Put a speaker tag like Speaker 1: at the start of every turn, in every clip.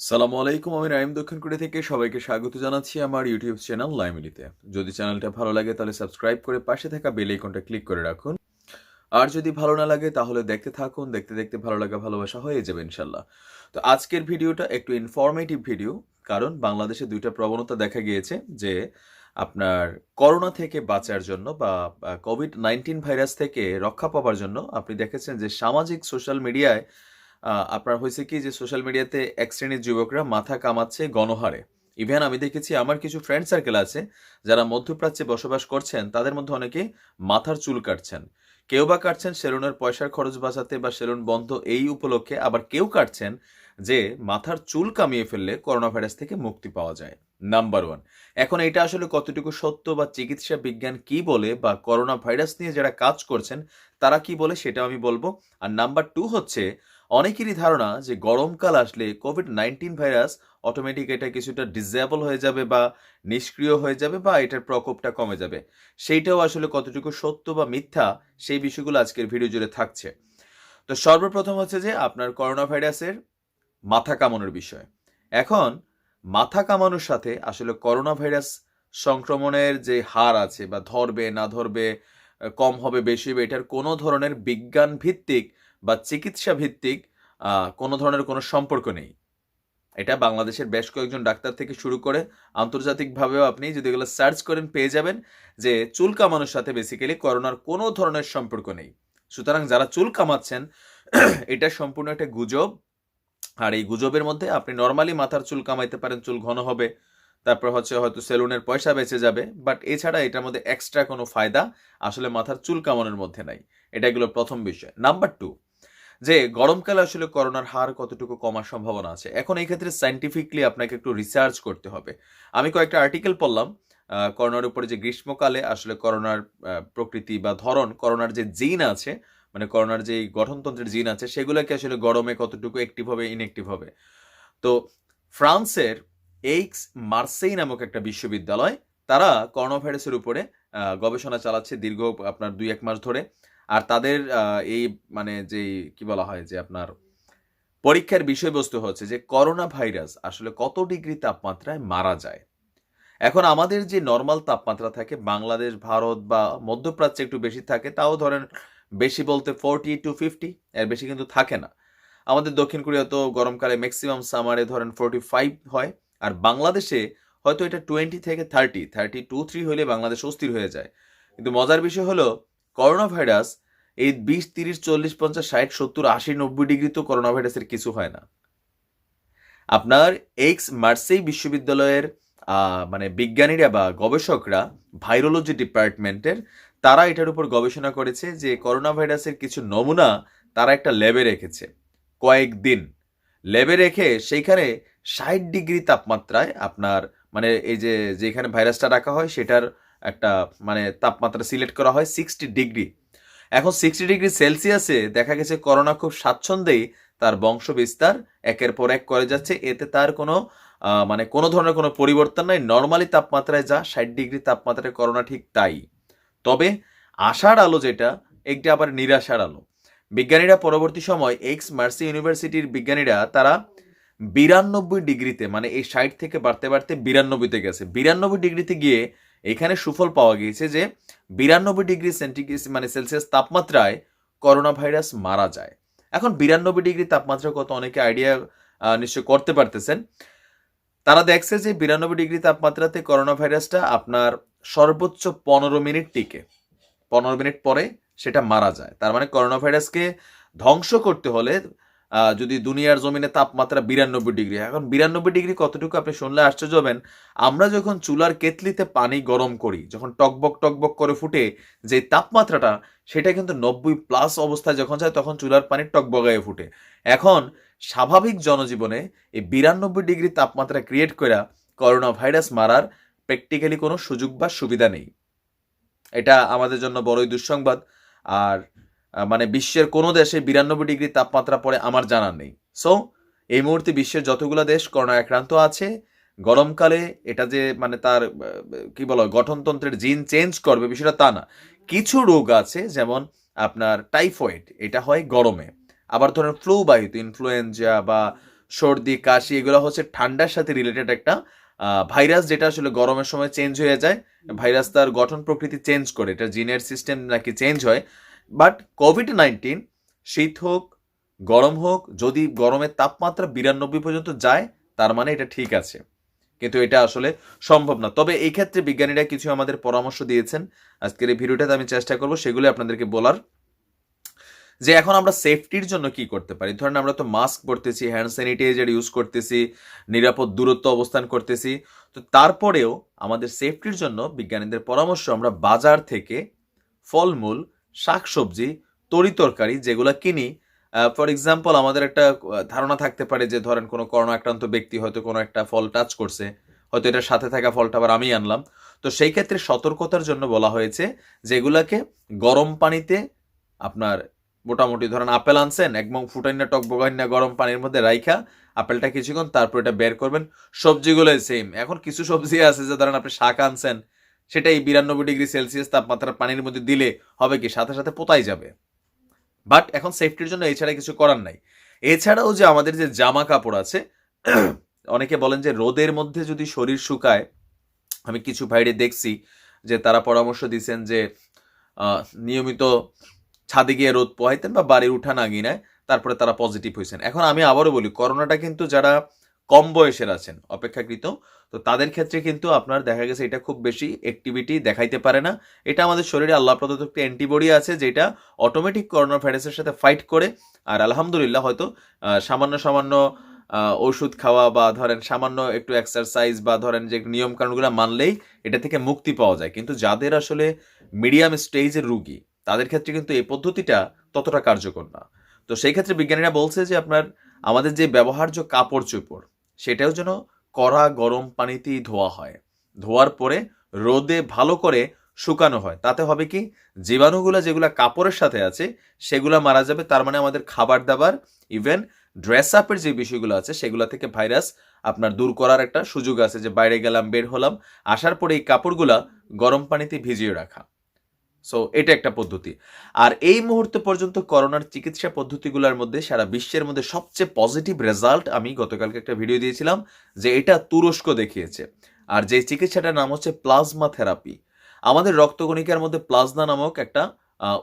Speaker 1: সালামু আলাইকুম, আমি রাইম দক্ষিণ কোরিয়া থেকে সবাইকে স্বাগত জানাচ্ছি আমার ইউটিউব চ্যানেল লাইমিলিতে। যদি চ্যানেলটা ভালো লাগে তাহলে সাবস্ক্রাইব করে পাশে থাকা বেল আইকনটা ক্লিক করে রাখুন। আর যদি ভালো না লাগে তাহলে দেখতে থাকুন, দেখতে দেখতে ভালো লাগা ভালোবাসা হয়ে যাবে ইনশাল্লাহ। তো আজকের ভিডিওটা একটু ইনফরমেটিভ ভিডিও কারণ বাংলাদেশে দুইটা প্রবণতা দেখা গিয়েছে যে আপনার করোনা থেকে বাঁচার জন্য বা কোভিড নাইন্টিন ভাইরাস থেকে রক্ষা পাওয়ার জন্য আপনি দেখেছেন যে সামাজিক সোশ্যাল মিডিয়ায় আপনার হয়েছে কি যে সোশ্যাল মিডিয়াতে এক শ্রেণির যুবকরা মাথা কামাচ্ছে গণহারে। ইভেন, আমি দেখেছি আমার কিছু ফ্রেন্ড সার্কেল আছে যারা মধ্যপ্রাচ্যে বসবাস করছেন, তাদের মধ্যে অনেকে মাথার চুল কাটছেন। কেউ বা কাটছেন সেলুনের পয়সার খরচ বাঁচাতে বা সেলুন বন্ধ এই উপলক্ষে আবার কেউ কাটছেন যে মাথার চুল কামিয়ে ফেললে করোনা ভাইরাস থেকে মুক্তি পাওয়া যায়। নাম্বার ওয়ান এখন এটা আসলে কতটুকু সত্য বা চিকিৎসা বিজ্ঞান কি বলে বা করোনা ভাইরাস নিয়ে যারা কাজ করছেন, তারা কি বলে সেটা আমি বলব। আর নাম্বার টু হচ্ছে, অনেকেরই ধারণা যে গরমকাল আসলে কোভিড নাইন্টিন ভাইরাস অটোমেটিক এটা কিছুটা ডিসেবল হয়ে যাবে বা নিষ্ক্রিয় হয়ে যাবে বা এটার প্রকোপটা কমে যাবে। সেইটাও আসলে কতটুকু সত্য বা মিথ্যা সেই বিষয়গুলো আজকের ভিডিও জুড়ে থাকছে। তো সর্বপ্রথম হচ্ছে যে আপনার করোনা ভাইরাসের মাথা কামানোর বিষয়। এখন মাথা কামানোর সাথে আসলে করোনা ভাইরাস সংক্রমণের যে হার আছে বা ধরবে, না ধরবে কম হবে, বেশি হবে, এটার কোনো ধরনের বিজ্ঞান ভিত্তিক বা চিকিৎসা ভিত্তিক কোনো ধরনের কোনো সম্পর্ক নেই। এটা বাংলাদেশের বেশ কয়েকজন ডাক্তার থেকে শুরু করে আন্তর্জাতিকভাবেও আপনি যদি এগুলো সার্চ করেন, পেয়ে যাবেন যে চুল কামানোর সাথে বেসিক্যালি করোনার কোনো ধরনের সম্পর্ক নেই। সুতরাং যারা চুল কামাচ্ছেন, এটা সম্পূর্ণ একটা গুজব। আর এই গুজবের মধ্যে আপনি নর্মালি মাথার চুল কামাইতে পারেন, চুল ঘন হবে, তারপর হচ্ছে হয়তো সেলুনের পয়সা বেঁচে যাবে বাট এছাড়া এটার মধ্যে এক্সট্রা কোনো ফায়দা আসলে মাথার চুল কামানোর মধ্যে নাই। এটা এগুলো প্রথম বিষয়। নাম্বার টু যে গরমকালে আসলে করোনার হার কতটুকু কমার সম্ভাবনা আছে? এখন এই ক্ষেত্রে সাইন্টিফিকলি আপনাকে একটু রিসার্চ করতে হবে। আমি কয়েকটা আর্টিকেল পড়লাম করোনার উপরে যে গ্রীষ্মকালে আসলে করোনার প্রকৃতি বা ধরন, করোনার যে জিন আছে মানে করোনার যে গঠনতন্ত্রের জিন আছে, সেগুলোকে আসলে গরমে কতটুকু অ্যাক্টিভ হবে ইনঅ্যাক্টিভ হবে। তো ফ্রান্সের এইক্স মার্সেই নামক একটা বিশ্ববিদ্যালয়, তারা করোনা ভাইরাসের উপরে গবেষণা চালাচ্ছে দীর্ঘ আপনার দুই এক মাস ধরে। আর তাদের এই মানে যে কি বলা হয় যে আপনার পরীক্ষার বিষয়বস্তু হচ্ছে যে করোনা ভাইরাস আসলে কত ডিগ্রি তাপমাত্রায় মারা যায়? এখন আমাদের যে নর্মাল তাপমাত্রা থাকে, বাংলাদেশ, ভারত বা মধ্যপ্রাচ্যে একটু বেশি থাকে, তাও ধরেন বেশি বলতে ফোরটি টু ফিফটি এর বেশি কিন্তু থাকে না। আমাদের দক্ষিণ কোরিয়া তো গরমকালে ম্যাক্সিমাম সামারে ধরেন ফোরটি ফাইভ হয়, আর বাংলাদেশে হয়তো এটা টোয়েন্টি থেকে থার্টি থার্টি টু থ্রি হলে বাংলাদেশ অস্থির হয়ে যায়। কিন্তু মজার বিষয় হলো করোনা ভাইরাস এই বিশ, তিরিশ, চল্লিশ, পঞ্চাশ, ষাট, সত্তর, আশি, নব্বই ডিগ্রি তো করোনা ভাইরাসের কিছু হয় না। আপনার এক্স মার্সেই বিশ্ববিদ্যালয়ের মানে বিজ্ঞানীরা বা গবেষকরা ভাইরোলজি ডিপার্টমেন্টের তারা এটার উপর গবেষণা করেছে যে করোনা ভাইরাসের কিছু নমুনা তারা একটা ল্যাবে রেখেছে কয়েকদিন ল্যাবে রেখে সেইখানে ষাট ডিগ্রি তাপমাত্রায় আপনার মানে এই যে, যেখানে ভাইরাসটা রাখা হয় সেটার একটা মানে তাপমাত্রা সিলেক্ট করা হয় সিক্সটি ডিগ্রি। এখন সিক্সটি ডিগ্রি সেলসিয়াসে দেখা গেছে করোনা খুব স্বাচ্ছন্দ্যেই তার বংশ বিস্তার একের পর এক করে যাচ্ছে। এতে তার কোনো মানে কোনো ধরনের কোনো পরিবর্তন নাই। নর্মালি তাপমাত্রায় যা ষাট ডিগ্রি তাপমাত্রায় করোনা ঠিক তাই। তবে আশার আলো যেটা, একটি আবার নিরাশার আলো। বিজ্ঞানীরা পরবর্তী সময় এক্স মার্সি ইউনিভার্সিটির বিজ্ঞানীরা তারা বিরানব্বই ডিগ্রিতে মানে এই ষাট থেকে বাড়তে বাড়তে বিরানব্বইতে গেছে। বিরানব্বই ডিগ্রিতে গিয়ে এখানে সুফল পাওয়া গিয়েছে যে বিরানব্বই ডিগ্রি সেন্টিগ্রেড মানে সেলসিয়াস তাপমাত্রায় করোনা ভাইরাস মারা যায়। এখন বিরানব্বই ডিগ্রি তাপমাত্রা কত অনেকে আইডিয়া নিশ্চয় করতে পারতেছেন। তারা দেখছে যে বিরানব্বই ডিগ্রি তাপমাত্রাতে করোনা ভাইরাসটা আপনার সর্বোচ্চ পনেরো মিনিট টিকে। পনেরো মিনিট পরে সেটা মারা যায়। তার মানে করোনা ভাইরাসকে ধ্বংস করতে হলে যদি দুনিয়ার জমিনে তাপমাত্রা বিরানব্বই ডিগ্রি, এখন বিরানব্বই ডিগ্রি কতটুকু আপনি শুনলে আশ্চর্য হবেন, আমরা যখন চুলার কেতলিতে পানি গরম করি, যখন টকবক টকবক করে ফুটে যে তাপমাত্রাটা, সেটা কিন্তু নব্বই প্লাস অবস্থায় যখন যায়, তখন চুলার পানি টকবগায়ে ফুটে। এখন স্বাভাবিক জনজীবনে এই বিরানব্বই ডিগ্রি তাপমাত্রা ক্রিয়েট করা করোনা ভাইরাস মারার প্র্যাকটিক্যালি কোনো সুযোগ বা সুবিধা নেই। এটা আমাদের জন্য বড়ই দুঃসংবাদ। আর মানে বিশ্বের কোনো দেশে বিরানব্বই ডিগ্রি তাপমাত্রা পড়ে আমার জানা নেই। সো এই মুহূর্তে বিশ্বের যতগুলো দেশ করোনা আক্রান্ত আছে, গরমকালে এটা যে মানে তার কি বলো গঠনতন্ত্রের জিন চেঞ্জ করবে বিষয়টা তা না। কিছু রোগ আছে, যেমন আপনার টাইফয়েড, এটা হয় গরমে। আবার ধরেন ফ্লু বায়ুতে ইনফ্লুয়েঞ্জা বা সর্দি, কাশি, এগুলো হচ্ছে ঠান্ডার সাথে রিলেটেড একটা ভাইরাস যেটা আসলে গরমের সময় চেঞ্জ হয়ে যায়, ভাইরাস তার গঠন প্রকৃতি চেঞ্জ করে, এটা জিনের সিস্টেম নাকি চেঞ্জ হয়। বাট কোভিড নাইন্টিন শীত হোক, গরম হোক, যদি গরমের তাপমাত্রা বিরানব্বই পর্যন্ত যায়, তার মানে এটা ঠিক আছে। কিন্তু এটা আসলে সম্ভব না। তবে এই ক্ষেত্রে বিজ্ঞানীরা কিছু আমাদের পরামর্শ দিয়েছেন। আজকের এই ভিডিওটাতে আমি চেষ্টা করব সেগুলো আপনাদেরকে বলার। যে এখন আমরা সেফটির জন্য কি করতে পারি? ধরেন আমরা তো মাস্ক পরতেছি হ্যান্ড স্যানিটাইজার ইউজ করতেছি, নিরাপদ দূরত্ব অবস্থান করতেছি। তো তারপরেও আমাদের সেফটির জন্য বিজ্ঞানীদের পরামর্শ, আমরা বাজার থেকে ফলমূল, শাকসবজি তরিতরকারি যেগুলো কিনি ফর এক্সাম্পল আমাদের একটা ধারণা থাকতে পারে যে ধরেন কোনো করোনা আক্রান্ত ব্যক্তি হয়তো কোনো একটা ফল টাচ করছে, হয়তো এটার সাথে থাকা ফলটা আবার আমি আনলাম। তো সেই ক্ষেত্রে সতর্কতার জন্য বলা হয়েছে যেগুলাকে গরম পানিতে আপনার মোটামুটি ধরেন আপেল আনছেন একদম ফুটাইনা, টক বগাইনা, গরম পানির মধ্যে রাইখা, আপেলটা কিছুক্ষণ তারপর এটা বের করবেন, সবজিগুলোই সেম এখন কিছু সবজি আছে যে ধরেন আপনি শাক আনছেন, সেটা এই বিরানব্বই ডিগ্রি সেলসিয়াস তাপমাত্রা পানির মধ্যে দিলে হবে কি? সাথে সাথে পোতাই যাবে। বাট এখন সেফটির জন্য এছাড়া কিছু করার নাই। এছাড়াও যে আমাদের যে জামা কাপড় আছে, অনেকে বলেন যে রোদের মধ্যে যদি শরীর শুকায়, আমি কিছু ভাইরে দেখছি যে তারা পরামর্শ দিচ্ছেন যে নিয়মিত ছাদে গিয়ে রোদ পোহাইতেন বা বাড়ির উঠান আঙিনায় তারপরে তারা পজিটিভ হয়েছেন এখন আমি আবারও বলি, করোনাটা কিন্তু যারা কম বয়সের আছেন, অপেক্ষাকৃত, তো তাদের ক্ষেত্রে কিন্তু আপনার দেখা গেছে এটা খুব বেশি অ্যাক্টিভিটি দেখাইতে পারে না। এটা আমাদের শরীরে আল্লাহ প্রদত্ত একটা অ্যান্টিবডি আছে যেটা অটোমেটিক করোনা ভাইরাসের সাথে ফাইট করে। আর আলহামদুলিল্লাহ হয়তো সামান্য সামান্য ওষুধ খাওয়া বা ধরেন সামান্য একটু এক্সারসাইজ বা ধরেন যে নিয়ম কানুনগুলো মানলেই এটা থেকে মুক্তি পাওয়া যায়। কিন্তু যাদের আসলে মিডিয়াম স্টেজের রুগী তাদের ক্ষেত্রে কিন্তু এই পদ্ধতিটা ততটা কার্যকর না। তো সেই ক্ষেত্রে বিজ্ঞানীরা বলছে যে আপনার, আমাদের যে ব্যবহার্য কাপড় চোপড়, সেটাও যেন কড়া গরম পানিতেই ধোয়া হয়। ধোয়ার পরে রোদে ভালো করে শুকানো হয়। তাতে হবে কি, জীবাণুগুলো যেগুলো কাপড়ের সাথে আছে, সেগুলো মারা যাবে। তার মানে আমাদের খাবার দাবার ইভেন ড্রেস আপের যে বিষয়গুলো আছে, সেগুলো থেকে ভাইরাস আপনার দূর করার একটা সুযোগ আছে যে বাইরে গেলাম, বের হলাম, আসার পরে এই কাপড়গুলা গরম পানিতে ভিজিয়ে রাখা। সো এটা একটা পদ্ধতি। আর এই মুহূর্ত পর্যন্ত করোনার চিকিৎসা পদ্ধতিগুলোর মধ্যে সারা বিশ্বের মধ্যে সবচেয়ে পজিটিভ রেজাল্ট আমি গতকালকে একটা ভিডিও দিয়েছিলাম যে এটা তুরস্ক দেখিয়েছে। আর যে চিকিৎসাটার নাম হচ্ছে প্লাজমা থেরাপি আমাদের রক্তকণিকার মধ্যে প্লাজমা নামক একটা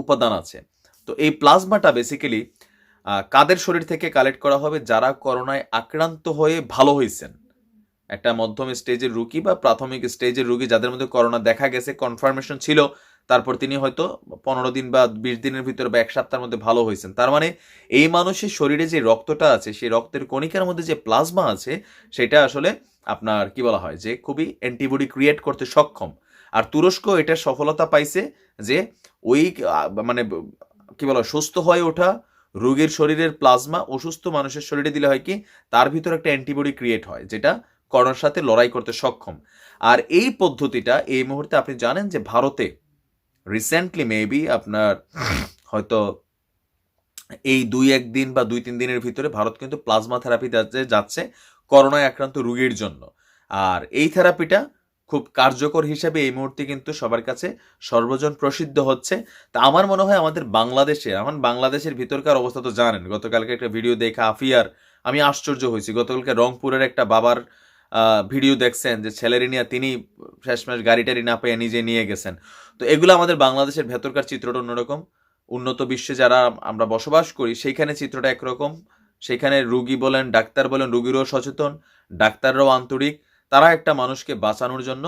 Speaker 1: উপাদান আছে। তো এই প্লাজমাটা বেসিক্যালি কাদের শরীর থেকে কালেক্ট করা হবে? যারা করোনায় আক্রান্ত হয়ে ভালো হয়েছেন একটা মধ্যম স্টেজের রুগী বা প্রাথমিক স্টেজের রুগী যাদের মধ্যে করোনা দেখা গেছে কনফার্মেশন ছিল তারপর তিনি হয়তো পনেরো দিন বা বিশ দিনের ভিতরে বা এক সপ্তাহের মধ্যে ভালো হয়েছেন। তার মানে এই মানুষের শরীরে যে রক্তটা আছে, সেই রক্তের কণিকার মধ্যে যে প্লাজমা আছে, সেটা আসলে আপনার কি বলা হয় যে খুবই অ্যান্টিবডি ক্রিয়েট করতে সক্ষম। আর তুরস্ক এটা সফলতা পাইছে যে ওই মানে কি বলা সুস্থ হয়ে ওঠা রোগীর শরীরের প্লাজমা অসুস্থ মানুষের শরীরে দিলে হয় কি, তার ভিতর একটা অ্যান্টিবডি ক্রিয়েট হয়, যেটা করোনার সাথে লড়াই করতে সক্ষম। আর এই পদ্ধতিটা এই মুহূর্তে আপনি জানেন যে ভারতে রিসেন্টলি মেবি আপনার হয়তো এই দুই এক দিন বা দুই তিন দিনের ভিতরে ভারত কিন্তু প্লাজমা থেরাপি যাচ্ছে করোনায় আক্রান্ত রোগীর জন্য। আর এই থেরাপিটা খুব কার্যকর হিসেবে এই মুহূর্তে কিন্তু সবার কাছে সর্বজন প্রসিদ্ধ হচ্ছে। তা আমার মনে হয় আমাদের বাংলাদেশে এখন বাংলাদেশের ভিতরকার অবস্থা তো জানেন, গতকালকে একটা ভিডিও দেখা আফিয়ার আমি আশ্চর্য হয়েছি। গতকালকে রংপুরের একটা বাবার ভিডিও দেখছেন যে ছেলেরই নিয়ে তিনি শেষমেশ গাড়ি টাড়ি না পেয়ে নিজে নিয়ে গেছেন। তো এগুলো আমাদের বাংলাদেশের ভেতরকার চিত্রটা অন্যরকম। উন্নত বিশ্বে যারা আমরা বসবাস করি, সেইখানে চিত্রটা একরকম। সেখানে রুগী বলেন, ডাক্তার বলেন, রুগীরও সচেতন, ডাক্তাররাও আন্তরিক। তারা একটা মানুষকে বাঁচানোর জন্য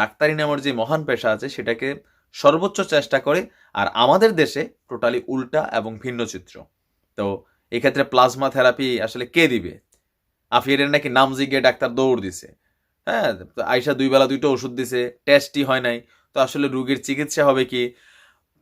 Speaker 1: ডাক্তারি নামের যে মহান পেশা আছে, সেটাকে সর্বোচ্চ চেষ্টা করে। আর আমাদের দেশে টোটালি উল্টা এবং ভিন্ন চিত্র। তো এক্ষেত্রে প্লাজমা থেরাপি আসলে কে দিবে? আফিয়ারের নাকি নাম জিজ্ঞে ডাক্তার দৌড় দিছে। হ্যাঁ আয়সা দুই বেলা দুইটা ওষুধ দিছে টেস্টই হয় নাই। তো আসলে রুগীর চিকিৎসা হবে কি?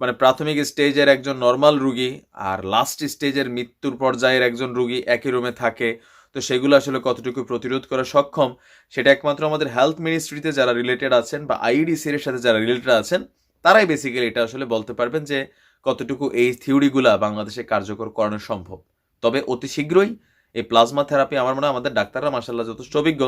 Speaker 1: মানে প্রাথমিক স্টেজের একজন নর্মাল রুগী আর লাস্ট স্টেজের মৃত্যুর পর্যায়ের একজন রুগী একই রুমে থাকে। তো সেগুলো আসলে কতটুকু প্রতিরোধ করা সক্ষম, সেটা একমাত্র আমাদের হেলথ মিনিস্ট্রিতে যারা রিলেটেড আছেন বা আইডিসির এর সাথে যারা রিলেটেড আছেন, তারাই বেসিক্যালি এটা আসলে বলতে পারবেন যে কতটুকু এই থিওরিগুলা বাংলাদেশে কার্যকর করানো সম্ভব। তবে অতি শীঘ্রই এই প্লাজমা থেরাপি আমার মনে হয় আমাদের ডাক্তাররা মাসাল্লাহ যথেষ্ট অভিজ্ঞ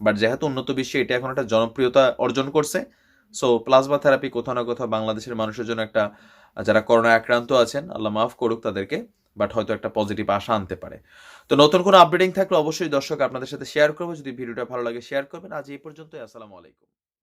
Speaker 1: বাট যেহেতু উন্নত বিশ্বে এটা এখন একটা জনপ্রিয়তা অর্জন করছে সো প্লাজমা থেরাপি কোথাও না কোথাও বাংলাদেশের মানুষের জন্য একটা, যারা করোনা আক্রান্ত আছেন, আল্লাহ মাফ করুক তাদেরকে বাট হয়তো একটা পজিটিভ আশা আনতে পারে। তো নতুন কোনো আপডেটিং থাকলে অবশ্যই দর্শক আপনাদের সাথে শেয়ার করব, যদি ভিডিওটা ভালো লাগে শেয়ার করবেন। আজ এই পর্যন্তই, আসসালামু আলাইকুম।